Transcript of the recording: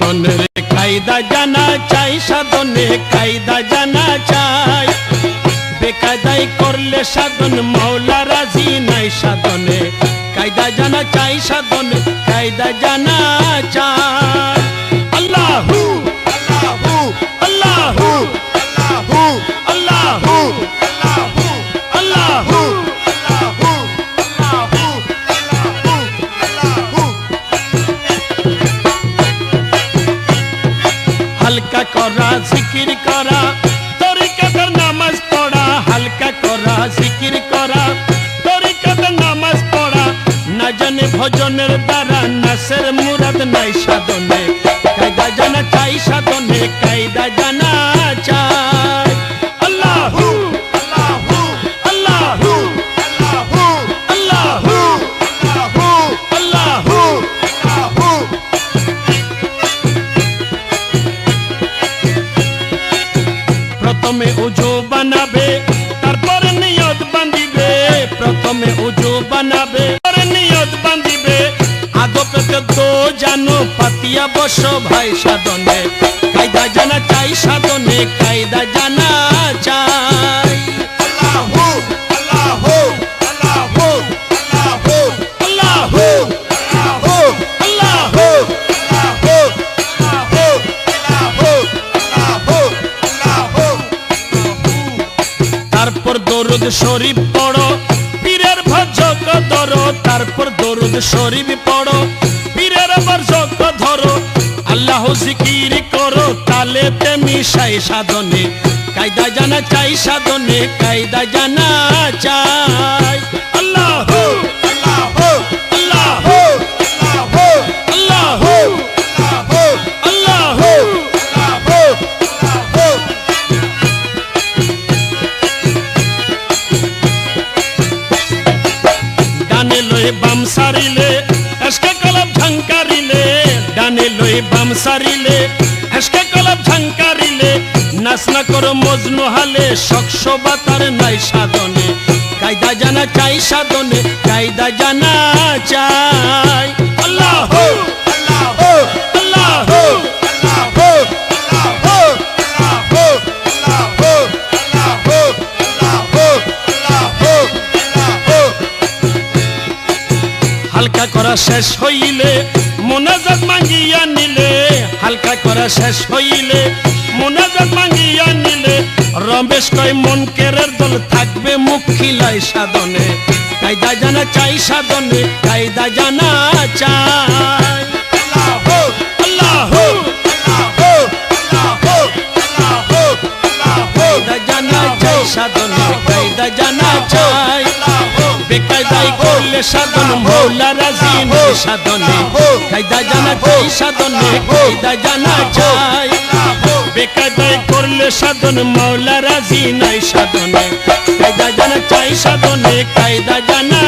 সাধনের কায়দা জানা চাই সাধনে কায়দা জানা চাই। বেকায়দাই করলে সাধন, মাওলা রাজি নাই সাধনে। কায়দা জানা চাই, সাধনে, কায়দা জানা চাই। করা, জিকির করা তরিকাতের নামাজ পড়া, হালকা করা, জিকির করা তরিকাতের নামাজ পড়া, না জানে ভজনের বানাবে, তারপরে নিয়ত বাঁধিবে, প্রথমে উজু বানাবে নিয়ত বান্দিবে আদপেতে তো জানো পাতিয়া বস ভাই সাধনে, কায়দা জানা চাই সাধনে, কায়দা তারপর দরুদ শরীফ পড়ো। পীরের ভজক ধরো, তারপর দরুদ শরীফ পড়ো। পীরের ভজক ধরো, আল্লাহ জিকির করো, তালেতে মিশাই সাধনে। কায়দা জানা চাই সাধনে, কায়দা জানা চাই। না করো মজনু হালে শখসবা তার নাই সাধনে কায়দা জানা চাই সাধনে কায়দা জানা চাই হালকা করা শেষ হইলে মোনাজাত মাঙ্গিয়া নিলে হালকা করা শেষ হইলে মোনাজাত মাঙ্গিয়া নিলে, রমেশ কয়, মন কেরের দল থাকবে মুখ খিলাই সাধনে। কায়দা জানা চাই সাধনে, কায়দা জানা চাই। সাধনে, কায়দা জানা চাই। বেকায়দাই করলে সাধন, মৌলা রাজি সাধনে। কায়দা জানা চাই সাধনে, কায়দা জানা চাই। বেকায়দাই করলে সাধন মাওলা রাজি নাই সাধনে। কায়দা জানা চাই সাধনে কায়দা জানা